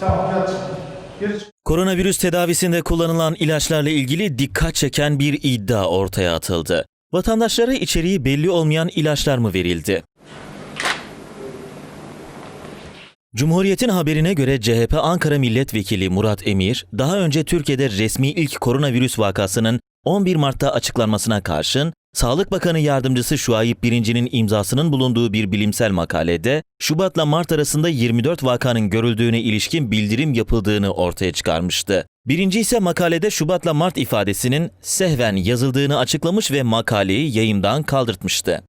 Tamam yat. Koronavirüs tedavisinde kullanılan ilaçlarla ilgili dikkat çeken bir iddia ortaya atıldı. Vatandaşlara içeriği belli olmayan ilaçlar mı verildi? Cumhuriyet'in haberine göre CHP Ankara Milletvekili Murat Emir, daha önce Türkiye'de resmi ilk koronavirüs vakasının 11 Mart'ta açıklanmasına karşın, Sağlık Bakanı Yardımcısı Şuayb Birinci'nin imzasının bulunduğu bir bilimsel makalede, Şubat'la Mart arasında 24 vakanın görüldüğüne ilişkin bildirim yapıldığını ortaya çıkarmıştı. Birinci ise makalede Şubat'la Mart ifadesinin sehven yazıldığını açıklamış ve makaleyi yayımdan kaldırtmıştı.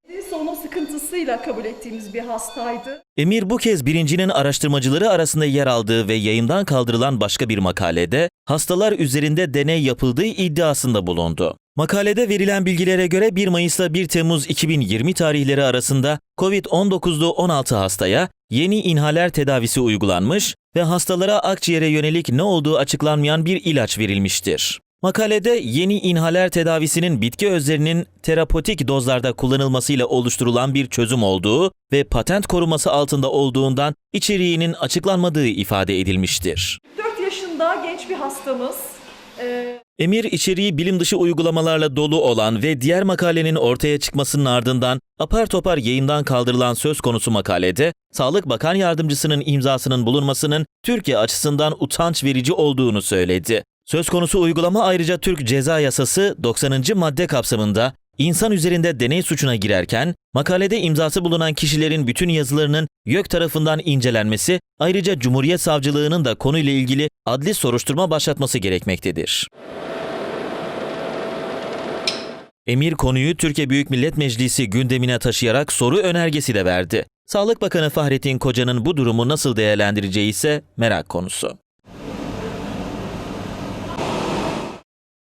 Sıkıntısıyla kabul ettiğimiz bir hastaydı. Emir bu kez birincinin araştırmacıları arasında yer aldığı ve yayımdan kaldırılan başka bir makalede hastalar üzerinde deney yapıldığı iddiasında bulundu. Makalede verilen bilgilere göre 1 Mayıs'la 1 Temmuz 2020 tarihleri arasında COVID-19'lu 16 hastaya yeni inhaler tedavisi uygulanmış ve hastalara akciğere yönelik ne olduğu açıklanmayan bir ilaç verilmiştir. Makalede yeni inhaler tedavisinin bitki özlerinin terapotik dozlarda kullanılmasıyla oluşturulan bir çözüm olduğu ve patent koruması altında olduğundan içeriğinin açıklanmadığı ifade edilmiştir. 4 yaşında genç bir hastamız. Ee, Emir içeriği bilim dışı uygulamalarla dolu olan ve diğer makalenin ortaya çıkmasının ardından apar topar yayından kaldırılan söz konusu makalede, Sağlık Bakan Yardımcısının imzasının bulunmasının Türkiye açısından utanç verici olduğunu söyledi. Söz konusu uygulama ayrıca Türk Ceza Yasası 90. madde kapsamında insan üzerinde deney suçuna girerken, makalede imzası bulunan kişilerin bütün yazılarının YÖK tarafından incelenmesi, ayrıca Cumhuriyet Savcılığı'nın da konuyla ilgili adli soruşturma başlatması gerekmektedir. Emir konuyu Türkiye Büyük Millet Meclisi gündemine taşıyarak soru önergesi de verdi. Sağlık Bakanı Fahrettin Koca'nın bu durumu nasıl değerlendireceği ise merak konusu.